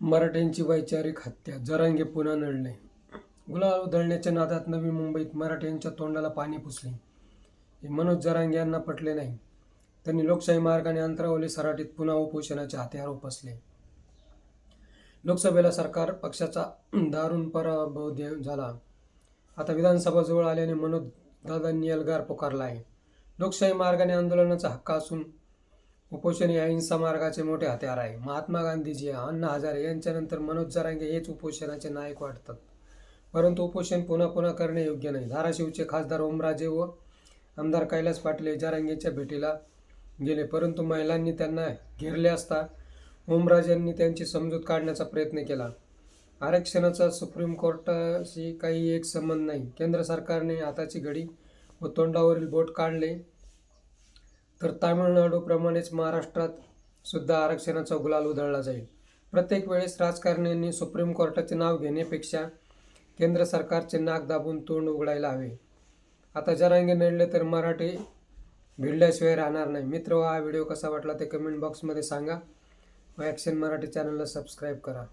मराठ्यांची वैचारिक हत्या जरांगे पुन्हा नळले. गुलाल उधळण्याच्या नादात नवी मुंबईत मराठ्यांच्या तोंडाला पाणी पुसले. हे मनोज जरांगे यांना पटले नाही. त्यांनी लोकशाही मार्गाने अंतरावली सराटीत पुन्हा उपोषणाचे हत्यार उपसले. लोकसभेला सरकार पक्षाचा दारुण पराभव झाला. आता विधानसभा जवळ आल्याने मनोज दादांनी एल्गार पुकारला आहे. लोकशाही मार्गाने आंदोलनाचा हक्क असून उपोषण हे अहिंसा मार्गाचे मोठे हत्यार आहे. महात्मा गांधीजी अण्णा हजारे यांच्यानंतर मनोज जरांगे हेच उपोषणाचे नायक वाटतात. परंतु उपोषण पुन्हा पुन्हा करणे योग्य नाही. धाराशिवचे खासदार ओमराजे व आमदार कैलास पाटले जारांगेच्या जरांगेच्या भेटीला गेले. परंतु महिलांनी त्यांना घेरले असता ओमराजेंनी त्यांची समजूत काढण्याचा प्रयत्न केला. आरक्षणाचा सुप्रीम कोर्टाशी काही एक संबंध नाही. केंद्र सरकारने हाताची घडी व तोंडावरील बोट काढले. तर तामिळनाडूप्रमाणेच महाराष्ट्रात सुद्धा आरक्षणाचा गुलाल उधळला जाईल. प्रत्येक वेळेस राजकारण्यांनी सुप्रीम कोर्टाचे नाव घेण्यापेक्षा केंद्र सरकारचे नाक दाबून तोंड उघडायला हवे. आता जरांगे नडले तर मराठी भिडल्याशिवाय राहणार नाही. मित्र हा व्हिडिओ कसा वाटला ते कमेंट बॉक्समध्ये सांगा. व ॲक्शन मराठी चॅनलला सबस्क्राईब करा.